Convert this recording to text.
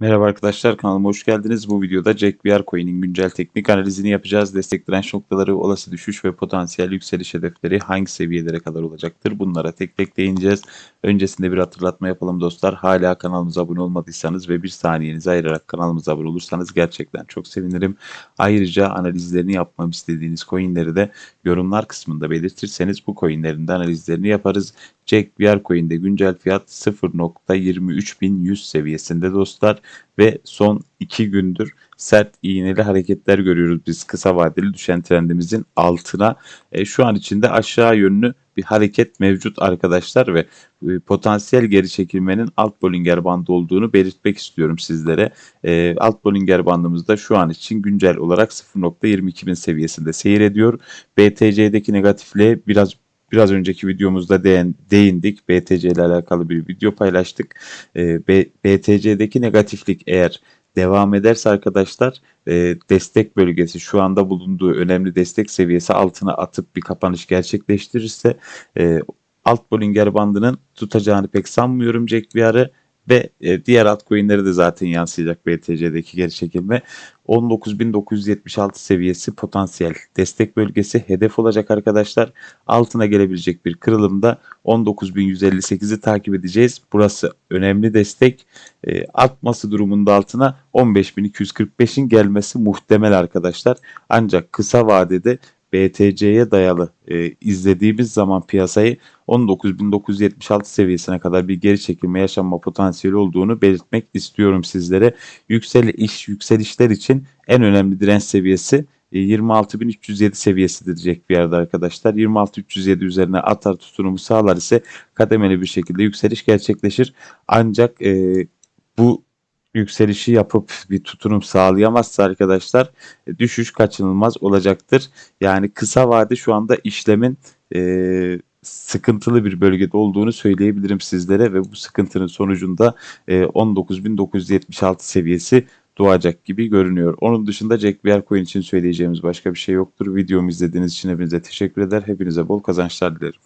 Merhaba arkadaşlar kanalıma hoş geldiniz. Bu videoda Jack VR Coin'in güncel teknik analizini yapacağız. Destek direnç noktaları, olası düşüş ve potansiyel yükseliş hedefleri hangi seviyelere kadar olacaktır? Bunlara tek tek değineceğiz. Öncesinde bir hatırlatma yapalım dostlar. Hala kanalımıza abone olmadıysanız ve bir saniyenizi ayırarak kanalımıza abone olursanız gerçekten çok sevinirim. Ayrıca analizlerini yapmam istediğiniz coinleri de yorumlar kısmında belirtirseniz bu coinlerin de analizlerini yaparız. Jack VR Coin'de güncel fiyat 0.23100 seviyesinde dostlar ve son 2 gündür sert iğneli hareketler görüyoruz biz kısa vadeli düşen trendimizin altına. E, şu an içinde aşağı yönlü bir hareket mevcut arkadaşlar ve e, potansiyel geri çekilmenin alt Bollinger bandı olduğunu belirtmek istiyorum sizlere. E, alt Bollinger bandımızda şu an için güncel olarak 0.22000 seviyesinde seyrediyor. BTC'deki negatifliğe biraz Biraz önceki videomuzda değin, değindik. BTC ile alakalı bir video paylaştık. E, B, BTC'deki negatiflik eğer devam ederse arkadaşlar e, destek bölgesi şu anda bulunduğu önemli destek seviyesi altına atıp bir kapanış gerçekleştirirse e, alt Bollinger bandının tutacağını pek sanmıyorum Jack VR'ı ve e, diğer altcoin'lere de zaten yansıyacak BTC'deki geri çekilme. 19.976 seviyesi potansiyel destek bölgesi hedef olacak arkadaşlar. Altına gelebilecek bir kırılımda 19.158'i takip edeceğiz. Burası önemli destek. E, artması durumunda altına 15.245'in gelmesi muhtemel arkadaşlar. Ancak kısa vadede BTC'ye dayalı e, izlediğimiz zaman piyasayı 19.976 seviyesine kadar bir geri çekilme yaşanma potansiyeli olduğunu belirtmek istiyorum sizlere. Yükseliş yükselişler için en önemli direnç seviyesi 26.307 e, seviyesidir Jack bir yerde arkadaşlar. 26.307 üzerine atar tutunumu sağlar ise kademeli bir şekilde yükseliş gerçekleşir. Ancak e, bu yükselişi yapıp bir tutunum sağlayamazsa arkadaşlar e, düşüş kaçınılmaz olacaktır. Yani kısa vade şu anda işlemin e, sıkıntılı bir bölgede olduğunu söyleyebilirim sizlere ve bu sıkıntının sonucunda e, 19.976 seviyesi doğacak gibi görünüyor. Onun dışında Jack Coin için söyleyeceğimiz başka bir şey yoktur. Videomu izlediğiniz için hepinize teşekkür eder. Hepinize bol kazançlar dilerim.